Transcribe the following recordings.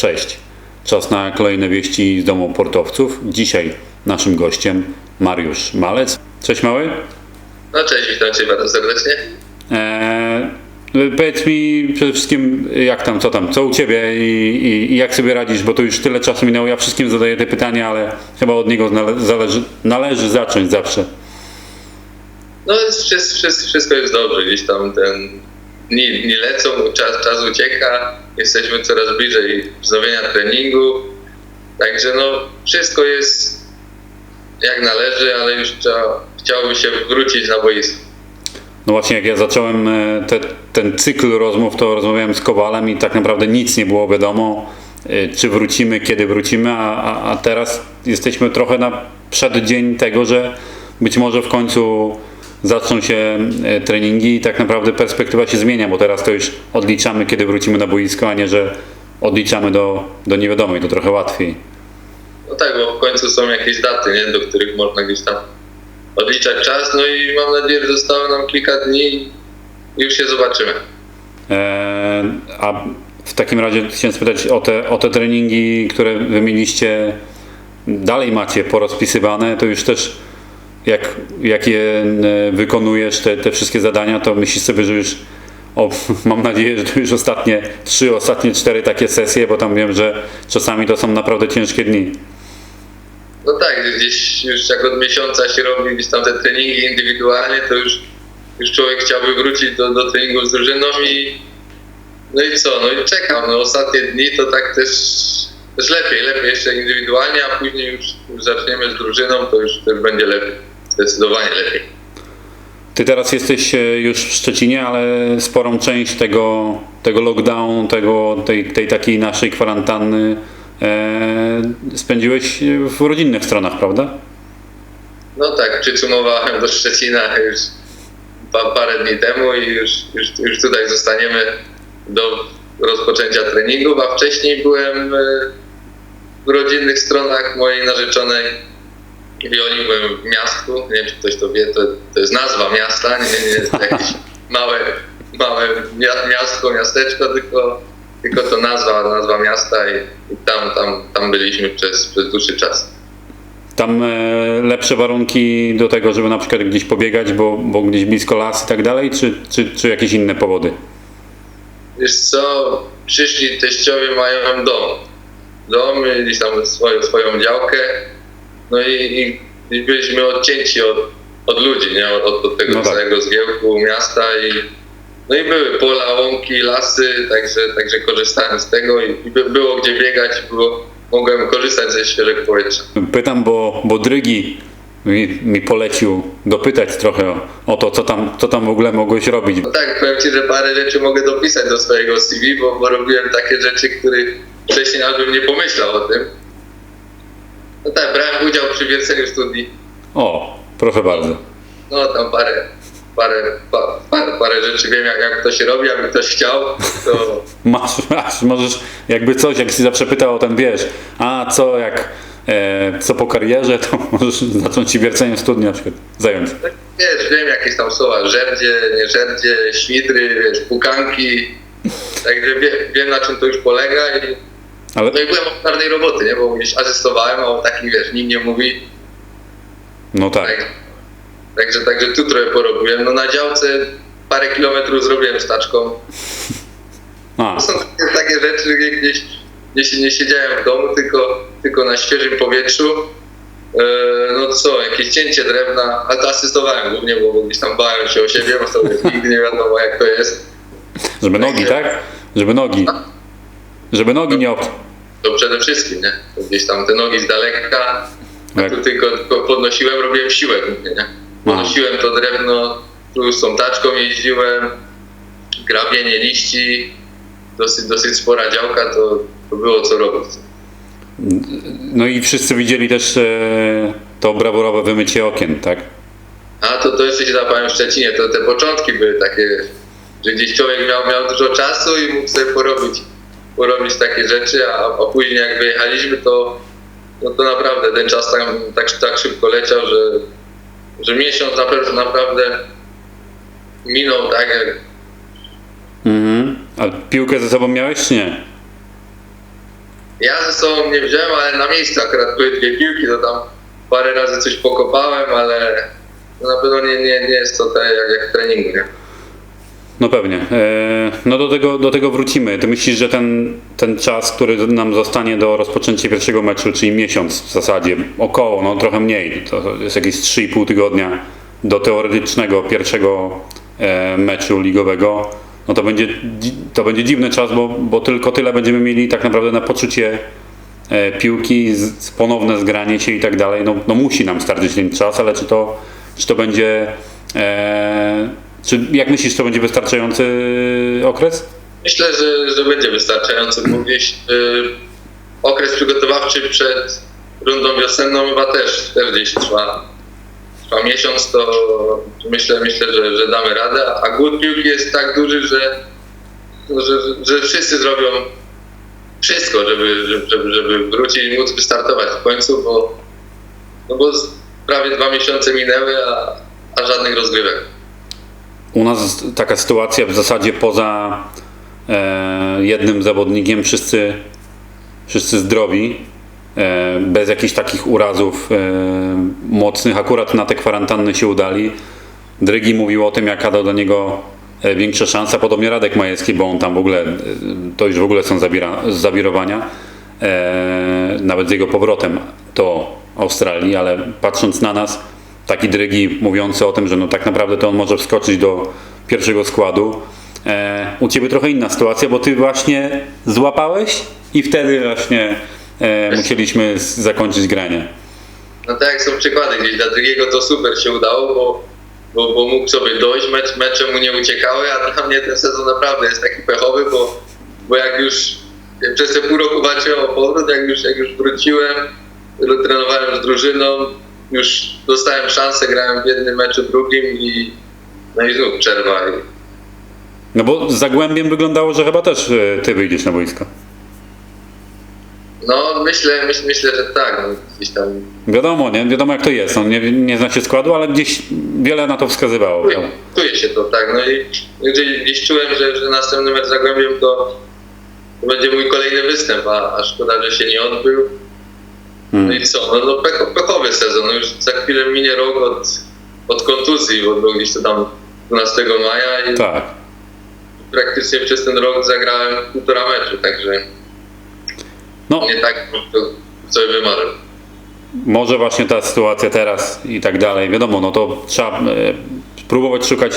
Cześć. Czas na kolejne wieści z domu portowców. Dzisiaj naszym gościem Mariusz Malec. Cześć mały. No cześć, witam Cię bardzo serdecznie. Eee, powiedz mi przede wszystkim jak tam, co tam, co u Ciebie i, i, i jak sobie radzisz, bo to już tyle czasu minęło. Ja wszystkim zadaję te pytania, ale chyba od niego zależy, należy zacząć zawsze. No jest, wszystko jest dobrze, gdzieś tam ten dni, dni lecą, czas, czas ucieka, jesteśmy coraz bliżej wznowienia treningu, także no wszystko jest jak należy, ale już trzeba, chciałoby się wrócić na boisko. No właśnie, jak ja zacząłem e, te, ten cykl rozmów, to rozmawiałem z Kowalem i tak naprawdę nic nie było wiadomo, e, czy wrócimy, kiedy wrócimy, a, a, a teraz jesteśmy trochę na przeddzień tego, że być może w końcu zaczną się e, treningi i tak naprawdę perspektywa się zmienia, bo teraz to już odliczamy, kiedy wrócimy na boisko, a nie, że odliczamy do, do niewiadomej, to trochę łatwiej. No tak, bo w końcu są jakieś daty, nie, do których można gdzieś tam odliczać czas, no i mam nadzieję, że zostało nam kilka dni i już się zobaczymy. E, A w takim razie chciałem spytać o te, o te treningi, które wy mieliście, dalej macie porozpisywane, to już też jak, jak je e, wykonujesz, te, te wszystkie zadania, to myślisz sobie, że już o, mam nadzieję, że to już ostatnie trzy, ostatnie cztery takie sesje, bo tam wiem, że czasami to są naprawdę ciężkie dni. No tak, gdzieś już jak od miesiąca się robi gdzieś tam te treningi indywidualnie, to już, już człowiek chciałby wrócić do, do treningu z drużyną i no i co, no i czekam, no ostatnie dni to tak też, też lepiej, lepiej jeszcze indywidualnie, a później już, już zaczniemy z drużyną, to już też będzie lepiej, zdecydowanie lepiej. Ty teraz jesteś e, już w Szczecinie, ale sporą część tego, tego lockdownu, tego, tej, tej takiej naszej kwarantanny e, spędziłeś w rodzinnych stronach, prawda? No tak, przycumowałem do Szczecina już pa, parę dni temu i już, już, już tutaj zostaniemy do rozpoczęcia treningów, a wcześniej byłem e, w rodzinnych stronach mojej narzeczonej Wioli, byłem w miastku, nie wiem czy ktoś to wie, to, to jest nazwa miasta, nie, nie jest jakieś małe, małe mia- miastko, miasteczko, tylko, tylko to nazwa, nazwa miasta i, i tam, tam, tam byliśmy przez, przez dłuższy czas. Tam e, lepsze warunki do tego, żeby na przykład gdzieś pobiegać, bo, bo gdzieś blisko las i tak dalej, czy, czy, czy jakieś inne powody? Wiesz co, przyszli teściowie mają dom. Dom, gdzieś tam swoją, swoją działkę. No i, i, byliśmy odcięci od, od ludzi, nie? Od, od tego No tak. całego zgiełku miasta i no i były pola, łąki, lasy, także, także korzystałem z tego i, i by, było gdzie biegać, było, mogłem korzystać ze świeżego powietrza. Pytam, bo, bo Drygi mi, mi polecił dopytać trochę o, o to, co tam, co tam w ogóle mogłeś robić. No tak, powiem Ci, że parę rzeczy mogę dopisać do swojego CV, bo, bo robiłem takie rzeczy, których wcześniej nawet bym nie pomyślał o tym. No tak, brałem udział przy wierceniu studni. O, proszę bardzo. No tam parę, parę, pa, parę, parę rzeczy wiem, jak, jak to się robi, aby ktoś chciał, to Masz, masz, możesz jakby coś, jak się zawsze pytał o ten, wiesz, a co jak, e, co po karierze, to możesz zacząć się wierceniem studni na przykład zająć. tak, wiesz, wiem jakieś tam słowa, żerdzie, nie żerdzie, świdry, wiesz, pukanki. Także wie, wiem na czym to już polega i Ale, no i byłem od czarnej roboty, nie? Bo gdzieś asystowałem, a o takim wiesz, nikt nie mówi, no tak. Tak. Także, także tu trochę porobiłem. No na działce parę kilometrów zrobiłem staczką. A, To są takie, takie rzeczy, gdzie gdzieś nie, nie siedziałem w domu, tylko, tylko na świeżym powietrzu. E, no co, jakieś cięcie drewna, ale to asystowałem głównie, bo gdzieś tam bałem się o siebie, bo wiesz, nigdy nie wiadomo jak to jest. żeby nogi, tak? Żeby nogi. Żeby nogi nie ob... To przede wszystkim, nie? Gdzieś tam te nogi z daleka, a Jak, tu tylko, tylko podnosiłem, robiłem siłę głównie, nie? Podnosiłem to drewno, tu z tą taczką jeździłem, grabienie liści, dosyć, dosyć spora działka, to, to było co robić. no i wszyscy widzieli też e, to brawurowe wymycie okien, tak? A to, to jeszcze się zapałem w Szczecinie, to te początki były takie, że gdzieś człowiek miał, miał dużo czasu i mógł sobie porobić, porobić takie rzeczy, a, a później jak wyjechaliśmy, to, no to naprawdę ten czas tam tak, tak szybko leciał, że, że miesiąc na pewno naprawdę minął tak jak Mhm. A piłkę ze sobą miałeś czy nie? Ja ze sobą nie wziąłem, ale na miejscu akurat były dwie piłki, to tam parę razy coś pokopałem, ale na pewno nie, nie, nie jest to tak jak, jak w treningu, nie? No pewnie. E, No do tego, do tego wrócimy. Ty myślisz, że ten, ten czas, który nam zostanie do rozpoczęcia pierwszego meczu, czyli miesiąc w zasadzie, około, no trochę mniej, to jest jakieś 3,5 tygodnia do teoretycznego pierwszego e, meczu ligowego, no to będzie, dzi- to będzie dziwny czas, bo, bo tylko tyle będziemy mieli tak naprawdę na poczucie e, piłki, ponowne zgranie się i tak dalej. No, no musi nam starczyć ten czas, ale czy to, czy to będzie. Czy jak myślisz, to będzie wystarczający okres? Myślę, że, że będzie wystarczający, bo gdzieś y, okres przygotowawczy przed rundą wiosenną chyba też, też gdzieś trwa, trwa miesiąc, to myślę, myślę że, że damy radę, a głód piłki jest tak duży, że, że, że wszyscy zrobią wszystko, żeby, żeby, żeby, wrócić i móc wystartować w końcu, bo, no bo prawie dwa miesiące minęły, a, a żadnych rozgrywek. U nas taka sytuacja w zasadzie poza e, jednym zawodnikiem, wszyscy, wszyscy zdrowi, e, bez jakichś takich urazów e, mocnych. Akurat na te kwarantanny się udali. Drygi mówił o tym, jaka dla niego e, większa szansa. Podobnie Radek Majewski, bo on tam w ogóle, e, to już w ogóle są zabira, zawirowania, e, nawet z jego powrotem do Australii, ale patrząc na nas, taki Drygi mówiący o tym, że no tak naprawdę to on może wskoczyć do pierwszego składu. E, u Ciebie trochę inna sytuacja, bo Ty właśnie złapałeś i wtedy właśnie e, musieliśmy zakończyć granie. No tak są przykłady, gdzieś dla drugiego to super się udało, bo, bo, bo mógł sobie dojść, mecz, mecze mu nie uciekały, a dla mnie ten sezon naprawdę jest taki pechowy, bo, bo jak już przez te pół roku walczyłem o powrót, jak już, jak już wróciłem, trenowałem z drużyną, już dostałem szansę, grałem w jednym meczu, drugim i no i znów przerwa. No bo z Zagłębiem wyglądało, że chyba też e, Ty wyjdziesz na boisko. no myślę, myśl, myślę, że tak, no, gdzieś tam Wiadomo, nie? Wiadomo jak to jest. On nie, nie zna się składu, ale gdzieś wiele na to wskazywało. Czuje, czuje się to, tak. No i gdzieś, gdzieś czułem, że, że następny mecz z Zagłębiem to, to będzie mój kolejny występ, a, a szkoda, że się nie odbył. No Hmm. i co, no, no pecho, pechowy sezon, no już za chwilę minie rok od, od kontuzji, bo był gdzieś to tam 12 maja i Tak. praktycznie przez ten rok zagrałem półtora meczu, także No, nie tak sobie wymarzył. może właśnie ta sytuacja teraz i tak dalej. Wiadomo, no to trzeba e, próbować szukać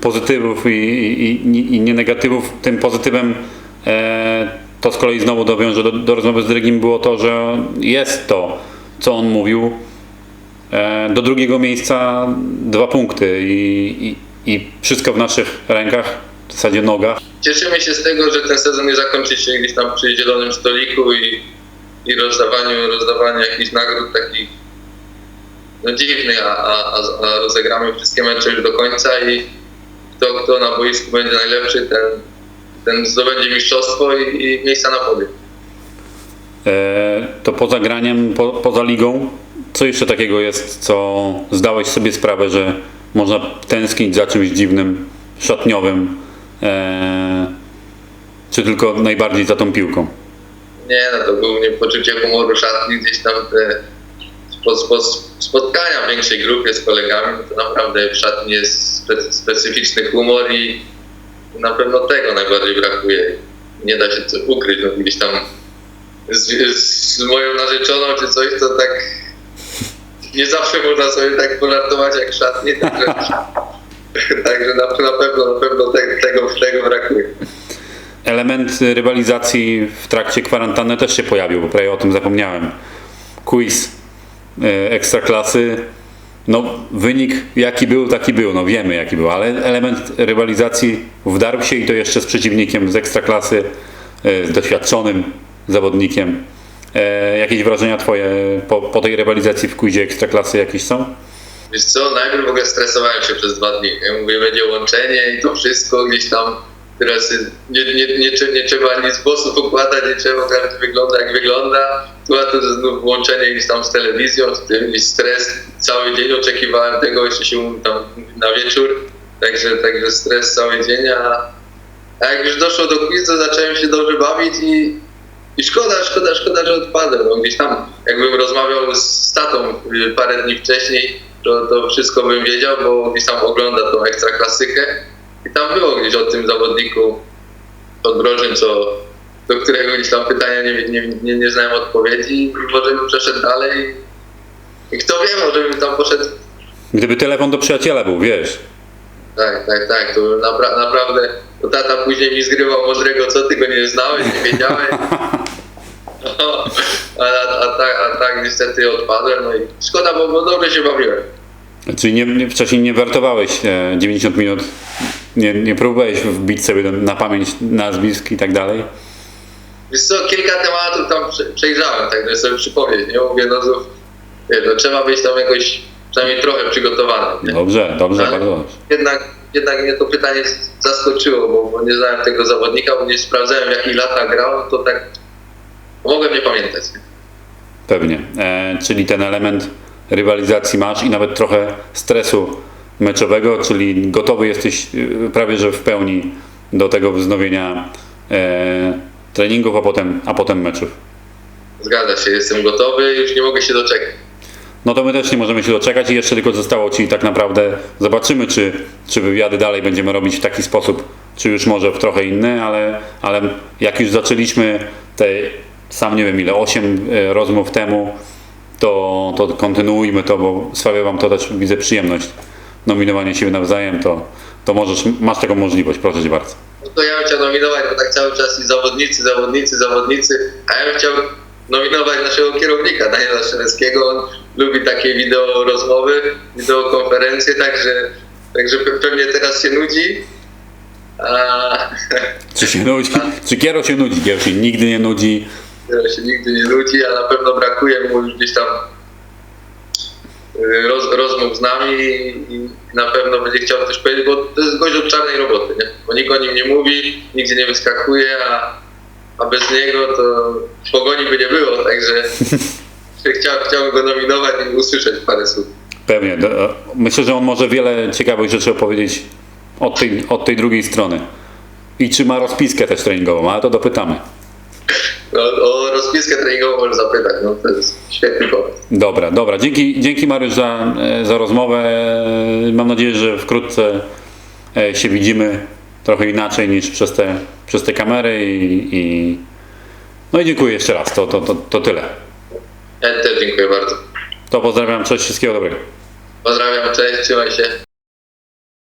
pozytywów i, i, i, i nie negatywów. Tym pozytywem e, to z kolei znowu dowiąże do, do rozmowy z Drygim było to, że jest to, co on mówił. E, do drugiego miejsca dwa punkty i, i, i wszystko w naszych rękach, w zasadzie nogach. Cieszymy się z tego, że ten sezon nie zakończy się gdzieś tam przy zielonym stoliku i, i rozdawaniu, rozdawaniu jakichś nagród takich no dziwnych, a, a, a- rozegramy wszystkie mecze już do końca i kto, kto na boisku będzie najlepszy, ten, ten zdobędzie mistrzostwo i, i miejsca na podium. E, to poza graniem, po, poza ligą, co jeszcze takiego jest, co zdałeś sobie sprawę, że można tęsknić za czymś dziwnym, szatniowym, e, czy tylko najbardziej za tą piłką? Nie, no to głównie poczucie humoru szatni, gdzieś tam te spo, spo, spotkania w większej grupie z kolegami, to naprawdę w szatni jest spe, specyficzny humor i na pewno tego najbardziej brakuje. Nie da się ukryć, no gdzieś tam z, z moją narzeczoną czy coś, to tak nie zawsze można sobie tak polartować jak w szatni, także, także na, na pewno, na pewno te, tego, tego brakuje. Element rywalizacji w trakcie kwarantanny też się pojawił, bo prawie o tym zapomniałem. Quiz e, ekstraklasy. No, wynik jaki był, taki był, no wiemy jaki był, ale element rywalizacji wdarł się i to jeszcze z przeciwnikiem z ekstraklasy, e, z doświadczonym zawodnikiem. E, jakieś wrażenia Twoje po, po tej rywalizacji w quizie ekstraklasy jakieś są? Wiesz co, najpierw w ogóle stresowałem się przez dwa dni. Ja mówię, będzie łączenie i to wszystko gdzieś tam. Teraz nie, nie, nie, trze- nie trzeba nic włosów układać, nie trzeba każdy wygląda jak wygląda. Tu a tu znów łączenie gdzieś tam z telewizją, z tym i stres. Cały dzień oczekiwałem tego, jeszcze się mówi tam na wieczór. Także, także stres cały dzień, a, a jak już doszło do quizu, zacząłem się dobrze bawić i, i szkoda, szkoda, szkoda, że odpadłem. No, gdzieś tam, jakbym rozmawiał z tatą y, parę dni wcześniej, to, to wszystko bym wiedział, bo gdzieś tam ogląda tą ekstra klasykę i tam było gdzieś o tym zawodniku odrożnym, co, do którego gdzieś tam pytania nie, nie, nie, nie znałem odpowiedzi może bym przeszedł dalej i kto wie, może bym tam poszedł Gdyby telefon do przyjaciela był, wiesz. tak, tak, tak. To napra- naprawdę to tata później mi zgrywał mądrego, co ty go nie znałeś, nie wiedziałeś. No, a, a, tak, a tak niestety odpadłem, no i szkoda, bo, bo dobrze się bawiłem. Czyli nie, nie, wcześniej nie wertowałeś e, 90 minut, nie, nie próbowałeś wbić sobie na pamięć nazwisk i tak dalej? Wiesz co, kilka tematów tam prze- przejrzałem, tak żeby sobie przypomnieć, nie? Mówię, no to, wiesz, no trzeba być tam jakoś przynajmniej trochę przygotowany. Nie? Dobrze, dobrze, Ale- bardzo dobrze. Jednak, jednak mnie to pytanie zaskoczyło, bo, bo nie znałem tego zawodnika, bo nie sprawdzałem w jakich latach grał, no to tak mogłem nie pamiętać. Nie? Pewnie. E, czyli ten element rywalizacji masz i nawet trochę stresu meczowego, czyli gotowy jesteś e, prawie że w pełni do tego wznowienia e, treningów, a potem, a potem meczów. Zgadza się, jestem gotowy, już nie mogę się doczekać. No to my też nie możemy się doczekać i jeszcze tylko zostało Ci tak naprawdę, zobaczymy czy, czy wywiady dalej będziemy robić w taki sposób, czy już może w trochę inny, ale, ale jak już zaczęliśmy te, sam nie wiem ile, 8 rozmów temu, to, to kontynuujmy to, bo sprawia Wam to też, widzę, przyjemność, nominowanie siebie nawzajem, to, to możesz, masz taką możliwość, proszę Cię bardzo. To ja bym chciał nominować, bo tak cały czas i zawodnicy, zawodnicy, zawodnicy, a ja bym chciał nominować naszego kierownika, Daniela Szeleckiego. On lubi takie wideo rozmowy, wideokonferencje, także, także pe- pewnie teraz się nudzi. A Czy się nudzi? Czy Kiero się nudzi? Kiero się nigdy nie nudzi. teraz się nigdy nie nudzi, a na pewno brakuje mu już gdzieś tam roz, rozmów z nami i na pewno będzie chciał coś powiedzieć, bo to jest gość od czarnej roboty, nie? bo nikt o nim nie mówi, nigdzie nie wyskakuje, a, a bez niego to pogoni by nie było, także chciał, chciałbym go nominować i usłyszeć parę słów. Pewnie. Do- Myślę, że on może wiele ciekawych rzeczy opowiedzieć od tej, od tej drugiej strony. I czy ma rozpiskę też treningową, ale to dopytamy. No, o rozpiskę treningową może zapytać, no to jest świetny pomysł. Dobra, dobra. Dzięki, dzięki Mariusz za, e, za rozmowę. E, Mam nadzieję, że wkrótce e, się widzimy trochę inaczej niż przez te, przez te kamery i, i no i dziękuję jeszcze raz. To, to, to, to tyle. Ja też dziękuję bardzo. To pozdrawiam, cześć, wszystkiego dobrego. Pozdrawiam, cześć, trzymaj się.